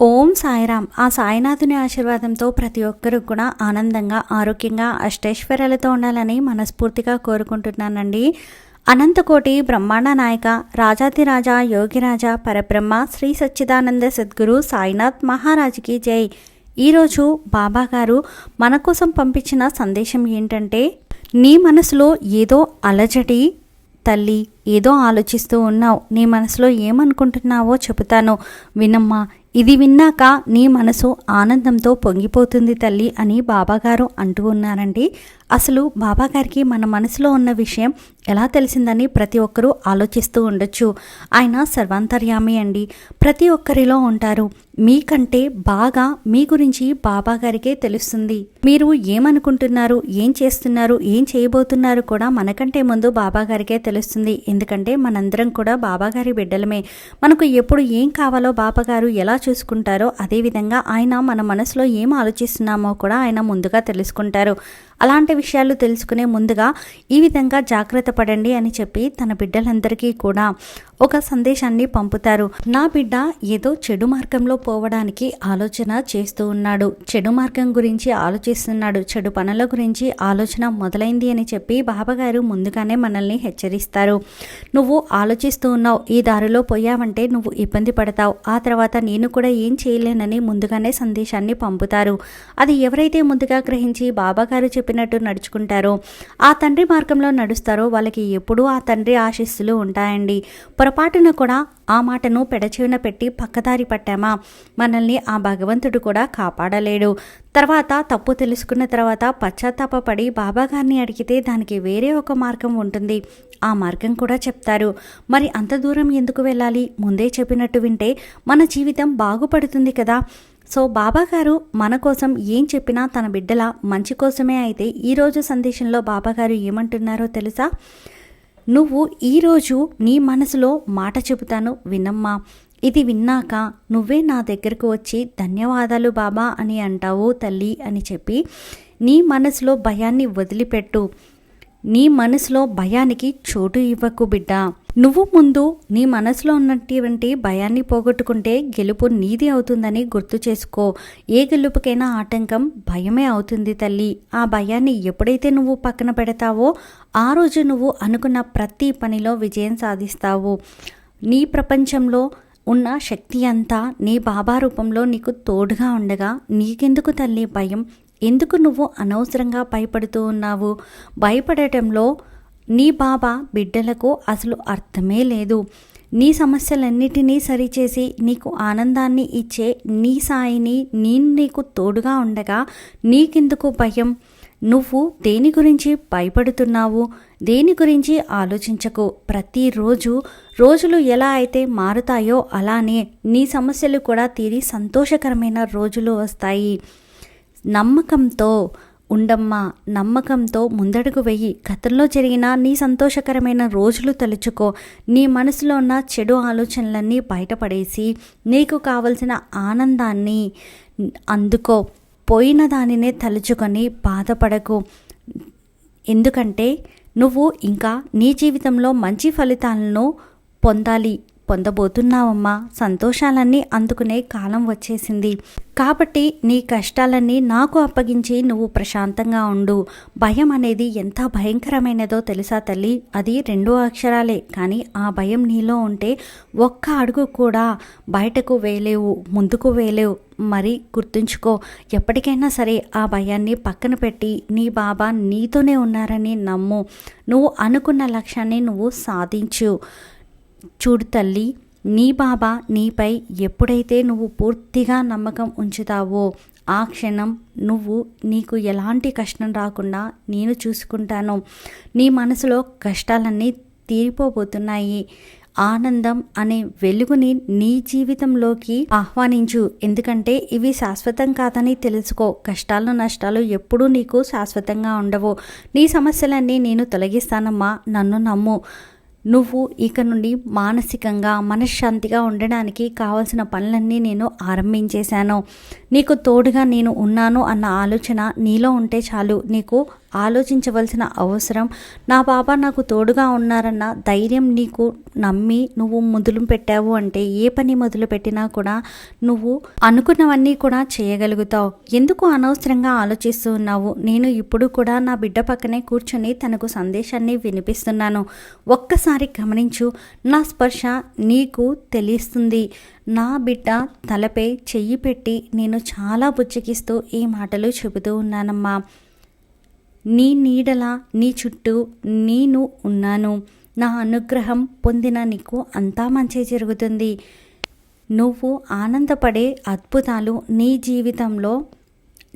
ఓం సాయిరామ్. ఆ సాయినాథుని ఆశీర్వాదంతో ప్రతి ఒక్కరూ కూడా ఆనందంగా ఆరోగ్యంగా అష్టైశ్వర్యాలతో ఉండాలని మనస్ఫూర్తిగా కోరుకుంటున్నానండి. అనంతకోటి బ్రహ్మాండ నాయక రాజాతిరాజ యోగిరాజా పరబ్రహ్మ శ్రీ సచ్చిదానంద సద్గురు సాయినాథ్ మహారాజుకి జై. ఈరోజు బాబా గారు మన కోసం పంపించిన సందేశం ఏంటంటే నీ మనసులో ఏదో అలజడి తల్లి ఏదో ఆలోచిస్తూ ఉన్నావు. నీ మనసులో ఏమనుకుంటున్నావో చెబుతాను. వినమ్మా ఇది విన్నాక నీ మనసు ఆనందంతో పొంగిపోతుంది తల్లి అని బాబాగారు అంటూ ఉన్నారండి. అసలు బాబాగారికి మన మనసులో ఉన్న విషయం ఎలా తెలిసిందని ప్రతి ఒక్కరూ ఆలోచిస్తూ ఉండొచ్చు. ఆయన సర్వాంతర్యామి అండి. ప్రతి ఒక్కరిలో ఉంటారు. మీకంటే బాగా మీ గురించి బాబా గారికే తెలుస్తుంది. మీరు ఏమనుకుంటున్నారు ఏం చేస్తున్నారు ఏం చేయబోతున్నారు కూడా మనకంటే ముందు బాబా గారికే తెలుస్తుంది. ఎందుకంటే మనందరం కూడా బాబా గారి బిడ్డలమే. మనకు ఎప్పుడు ఏం కావాలో బాబా గారు ఎలా చూసుకుంటారో అదేవిధంగా ఆయన మన మనసులో ఏం ఆలోచిస్తున్నామో కూడా ఆయన ముందుగా తెలుసుకుంటారు. అలాంటి విషయాలు తెలుసుకునే ముందుగా ఈ విధంగా జాగ్రత్త పడండి అని చెప్పి తన బిడ్డలందరికీ కూడా ఒక సందేశాన్ని పంపుతారు. నా బిడ్డ ఏదో చెడు మార్గంలో పోవడానికి ఆలోచన చేస్తూ ఉన్నాడు. చెడు మార్గం గురించి ఆలోచిస్తున్నాడు. చెడు పనుల గురించి ఆలోచన మొదలైంది అని చెప్పి బాబాగారు ముందుగానే మనల్ని హెచ్చరిస్తారు. నువ్వు ఆలోచిస్తూ ఉన్నావు. ఈ దారిలో పోయావంటే నువ్వు ఇబ్బంది పడతావు. ఆ తర్వాత నేను కూడా ఏం చేయలేనని ముందుగానే సందేశాన్ని పంపుతారు. అది ఎవరైతే ముందుగా గ్రహించి బాబాగారు చెప్పినట్టు నడుచుకుంటారో. ఆ తండ్రి మార్గంలో నడుస్తారో వాళ్ళకి ఎప్పుడూ ఆ తండ్రి ఆశీస్సులు ఉంటాయండి. పొరపాటున కూడా ఆ మాటను పెడచెవిన పెట్టి పక్కదారి పట్టామా? మనల్ని ఆ భగవంతుడు కూడా కాపాడలేడు. తర్వాత తప్పు తెలుసుకున్న తర్వాత పశ్చాత్తాపడి బాబాగారిని అడిగితే దానికి వేరే ఒక మార్గం ఉంటుంది. ఆ మార్గం కూడా చెప్తారు. మరి అంత దూరం ఎందుకు వెళ్ళాలి? ముందే చెప్పినట్టు వింటే మన జీవితం బాగుపడుతుంది కదా. సో బాబాగారు మన కోసం ఏం చెప్పినా తన బిడ్డల మంచి కోసమే అయితే ఈరోజు సందేశంలో బాబాగారు ఏమంటున్నారో తెలుసా? నువ్వు ఈరోజు నీ మనసులో మాట చెబుతాను వినమ్మా. ఇది విన్నాక నువ్వే నా దగ్గరకు వచ్చి ధన్యవాదాలు బాబా అని అంటావు తల్లి అని చెప్పి నీ మనసులో భయాన్ని వదిలిపెట్టు. నీ మనసులో భయానికి చోటు ఇవ్వకు బిడ్డ. నువ్వు ముందు నీ మనసులో ఉన్నటువంటి భయాన్ని పోగొట్టుకుంటే గెలుపు నీది అవుతుందని గుర్తు చేసుకో. ఏ గెలుపుకైనా ఆటంకం భయమే అవుతుంది తల్లి. ఆ భయాన్ని ఎప్పుడైతే నువ్వు పక్కన పెడతావో ఆ రోజు నువ్వు అనుకున్న ప్రతి పనిలో విజయం సాధిస్తావు. నీ ప్రపంచంలో ఉన్న శక్తి అంతా నీ బాబా రూపంలో నీకు తోడుగా ఉండగా నీకెందుకు తల్లి భయం? ఎందుకు నువ్వు అనవసరంగా భయపడుతూ ఉన్నావు? భయపడటంలో నీ బాబా బిడ్డలకు అసలు అర్థమే లేదు. నీ సమస్యలన్నిటినీ సరిచేసి నీకు ఆనందాన్ని ఇచ్చే నీ సాయిని నేను నీకు తోడుగా ఉండగా నీకెందుకు భయం? నువ్వు దేని గురించి భయపడుతున్నావు? దేని గురించి ఆలోచించకు? ప్రతిరోజు రోజులు ఎలా అయితే మారుతాయో అలానే నీ సమస్యలు కూడా తీరి సంతోషకరమైన రోజులు వస్తాయి. నమ్మకంతో ఉండమ్మా నమ్మకంతో ముందడుగు వెయ్యి గతంలో జరిగిన నీ సంతోషకరమైన రోజులు తలుచుకో. నీ మనసులో ఉన్న చెడు ఆలోచనలన్నీ బయటపడేసి నీకు కావలసిన ఆనందాన్ని అందుకో. పోయిన దానినే తలుచుకొని బాధపడకు. ఎందుకంటే నువ్వు ఇంకా నీ జీవితంలో మంచి ఫలితాలను పొందాలి. పొందబోతున్నావమ్మా. సంతోషాలన్నీ అందుకునే కాలం వచ్చేసింది. కాబట్టి నీ కష్టాలన్నీ నాకు అప్పగించి నువ్వు ప్రశాంతంగా ఉండు. భయం అనేది ఎంత భయంకరమైనదో తెలుసా తల్లి? అది రెండు అక్షరాలే. కానీ ఆ భయం నీలో ఉంటే ఒక్క అడుగు కూడా బయటకు వేలేవు ముందుకు వేలేవు మరి గుర్తుంచుకో ఎప్పటికైనా సరే ఆ భయాన్ని పక్కన పెట్టి నీ బాబా నీతోనే ఉన్నారని నమ్ము. నువ్వు అనుకున్న లక్ష్యాన్ని నువ్వు సాధించు. చూడు తల్లి నీ బాబా నీపై ఎప్పుడైతే నువ్వు పూర్తిగా నమ్మకం ఉంచుతావో ఆ క్షణం నువ్వు నీకు ఎలాంటి కష్టం రాకుండా నేను చూసుకుంటాను. నీ మనసులో కష్టాలన్నీ తీరిపోబోతున్నాయి. ఆనందం అనే వెలుగుని నీ జీవితంలోకి ఆహ్వానించు. ఎందుకంటే ఇవి శాశ్వతం కాదని తెలుసుకో. కష్టాలు నష్టాలు ఎప్పుడూ నీకు శాశ్వతంగా ఉండవు. నీ సమస్యలన్నీ నేను తొలగిస్తానమ్మా. నన్ను నమ్ము. నువ్వు ఇక నుండి మానసికంగా మనశ్శాంతిగా ఉండడానికి కావలసిన పనులన్నీ నేను ఆరంభించేశాను. నీకు తోడుగా నేను ఉన్నాను అన్న ఆలోచన నీలో ఉంటే చాలు. నీకు ఆలోచించవలసిన అవసరం. నా బాబా నాకు తోడుగా ఉన్నారన్న ధైర్యం నీకు నమ్మి నువ్వు మొదలు పెట్టావు అంటే ఏ పని మొదలు పెట్టినా కూడా నువ్వు అనుకున్నవన్నీ కూడా చేయగలుగుతావు. ఎందుకు అనవసరంగా ఆలోచిస్తూ ఉన్నావు? నేను ఇప్పుడు కూడా నా బిడ్డ పక్కనే కూర్చొని తనకు సందేశాన్ని వినిపిస్తున్నాను. ఒక్కసారి గమనించు నా స్పర్శ నీకు తెలియస్తుంది నా బిడ్డ తలపై చెయ్యి పెట్టి నేను చాలా బుజ్జగిస్తూ ఈ మాటలు చెబుతూ ఉన్నానమ్మా. నీ నీడల నీ చుట్టూ నేను ఉన్నాను. నా అనుగ్రహం పొందిన నీకు అంతా మంచి జరుగుతుంది. నువ్వు ఆనందపడే అద్భుతాలు నీ జీవితంలో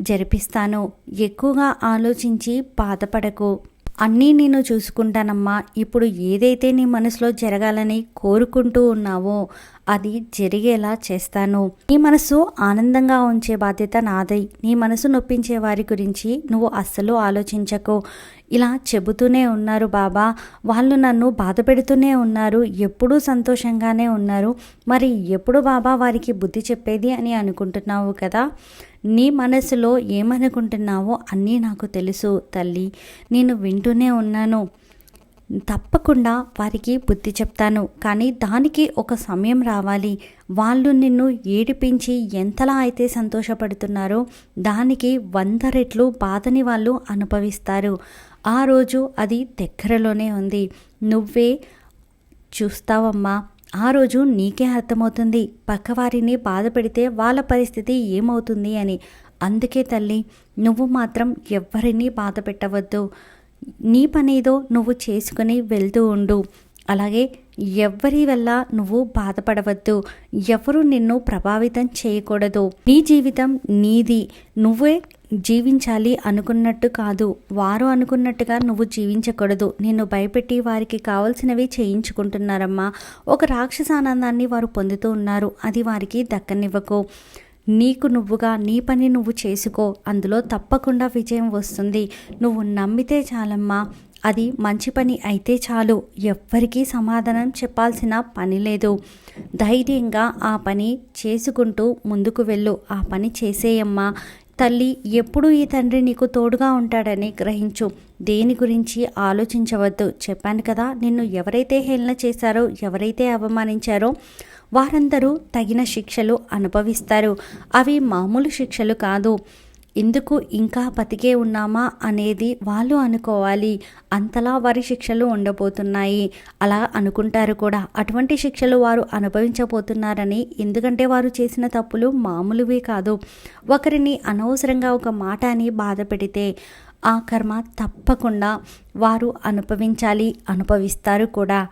జరిపిస్తాను. ఎక్కువగా ఆలోచించి బాధపడకు. అన్నీ నేను చూసుకుంటానమ్మా. ఇప్పుడు ఏదైతే నీ మనసులో జరగాలని కోరుకుంటూ ఉన్నావో అది జరిగేలా చేస్తాను. నీ మనసు ఆనందంగా ఉంచే బాధ్యత నాదై. నీ మనసు నొప్పించే వారి గురించి నువ్వు అస్సలు ఆలోచించకు. ఇలా చెబుతూనే ఉన్నారు బాబా. వాళ్ళు నన్ను బాధ పెడుతూనే ఉన్నారు. ఎప్పుడూ సంతోషంగానే ఉన్నారు. మరి ఎప్పుడు బాబా వారికి బుద్ధి చెప్పేది అని అనుకుంటున్నావు కదా? నీ మనసులో ఏమనుకుంటున్నావో అన్నీ నాకు తెలుసు తల్లి. నేను వింటూనే ఉన్నాను. తప్పకుండా వారికి బుద్ధి చెప్తాను. కానీ దానికి ఒక సమయం రావాలి. వాళ్ళు నిన్ను ఏడిపించి ఎంతలా అయితే సంతోషపడుతున్నారో దానికి వంద రెట్లు బాధని వాళ్ళు అనుభవిస్తారు. ఆ రోజు అది దగ్గరలోనే ఉంది. నువ్వే చూస్తావమ్మా. ఆ రోజు నీకే అర్థమవుతుంది. పక్కవారిని బాధ పెడితే వాళ్ళ పరిస్థితి ఏమవుతుంది అని. అందుకే తల్లి నువ్వు మాత్రం ఎవ్వరినీ బాధ పెట్టవద్దు. నీ పనేదో నువ్వు చేసుకుని వెళ్తూ ఉండు. అలాగే ఎవ్వరి వల్ల నువ్వు బాధపడవద్దు. ఎవరు నిన్ను ప్రభావితం చేయకూడదు. నీ జీవితం నీది. నువ్వే జీవించాలి అనుకున్నట్టు కాదు. వారు అనుకున్నట్టుగా నువ్వు జీవించకూడదు. నిన్ను భయపెట్టి వారికి కావలసినవి చేయించుకుంటున్నారమ్మా. ఒక రాక్షస ఆనందాన్ని వారు పొందుతూ ఉన్నారు. అది వారికి దక్కనివ్వకు. నీకు నువ్వుగా నీ పని నువ్వు చేసుకో. అందులో తప్పకుండా విజయం వస్తుంది. నువ్వు నమ్మితే చాలమ్మా. అది మంచి పని అయితే చాలు. ఎవ్వరికీ సమాధానం చెప్పాల్సిన పని లేదు. ధైర్యంగా ఆ పని చేసుకుంటూ ముందుకు వెళ్ళు. ఆ పని చేసేయమ్మా. తల్లి ఎప్పుడూ ఈ తండ్రి నీకు తోడుగా ఉంటాడని గ్రహించు. దేని గురించి ఆలోచించవద్దు. చెప్పాను కదా నిన్ను ఎవరైతే హేళన చేశారో ఎవరైతే అవమానించారో వారందరూ తగిన శిక్షలు అనుభవిస్తారు. అవి మామూలు శిక్షలు కాదు. ఎందుకు ఇంకా బతికే ఉన్నామా అనేది వాళ్ళు అనుకోవాలి. అంతలా వారి శిక్షలు ఉండబోతున్నాయి. అలా అనుకుంటారు కూడా. అటువంటి శిక్షలు వారు అనుభవించబోతున్నారని ఎందుకంటే వారు చేసిన తప్పులు మామూలువే కాదు. ఒకరిని అనవసరంగా ఒక మాట అని బాధ పెడితే ఆ కర్మ తప్పకుండా వారు అనుభవించాలి అనుభవిస్తారు కూడా.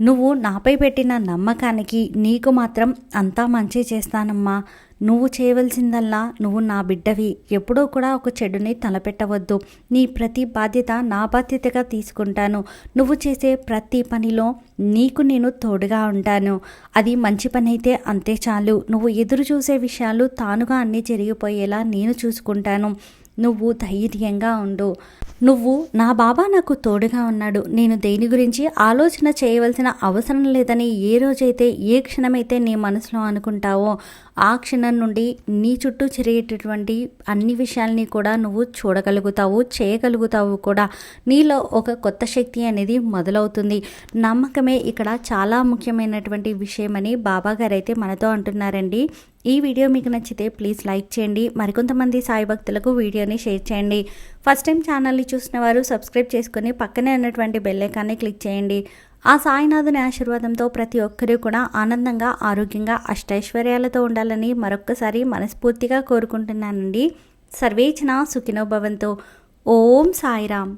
నువ్వు నాపై పెట్టిన నమ్మకానికి నీకు మాత్రం అంతా మంచి చేస్తానమ్మా. నువ్వు చేయవలసిందల్లా నువ్వు నా బిడ్డవి. ఎప్పుడూ కూడా ఒక చెడుని తలపెట్టవద్దు. నీ ప్రతి బాధ్యత నా బాధ్యతగా తీసుకుంటాను. నువ్వు చేసే ప్రతి పనిలో నీకు నేను తోడుగా ఉంటాను. అది మంచి పని అయితే అంతే చాలు. నువ్వు ఎదురు చూసే విషయాలు తానుగా అన్నీ జరిగిపోయేలా నేను చూసుకుంటాను. నువ్వు ధైర్యంగా ఉండు. నువ్వు నా బాబా నాకు తోడుగా ఉన్నాడు. నేను దేని గురించి ఆలోచన చేయవలసిన అవసరం లేదని ఏ రోజైతే ఏ క్షణమైతే నీ మనసులో అనుకుంటావో ఆ క్షణం నుండి నీ చుట్టూ జరిగేటటువంటి అన్ని విషయాల్ని కూడా నువ్వు చూడగలుగుతావు చేయగలుగుతావు కూడా. నీలో ఒక కొత్త శక్తి అనేది మొదలవుతుంది. నమ్మకమే ఇక్కడ చాలా ముఖ్యమైనటువంటి విషయమని బాబా గారు అయితే మనతో అంటున్నారండి. ఈ వీడియో మీకు నచ్చితే ప్లీజ్ లైక్ చేయండి. మరికొంతమంది సాయి భక్తులకు వీడియోని షేర్ చేయండి. ఫస్ట్ టైం ఛానల్ని చూసిన వారు సబ్స్క్రైబ్ చేసుకుని పక్కనే ఉన్నటువంటి బెల్లైకాన్ని క్లిక్ చేయండి. ఆ సాయినాథుని ఆశీర్వాదంతో ప్రతి ఒక్కరూ కూడా ఆనందంగా ఆరోగ్యంగా అష్టైశ్వర్యాలతో ఉండాలని మరొక్కసారి మనస్ఫూర్తిగా కోరుకుంటున్నానండి. సర్వేచన సుఖినోభవంతో. ఓం సాయిరామ్.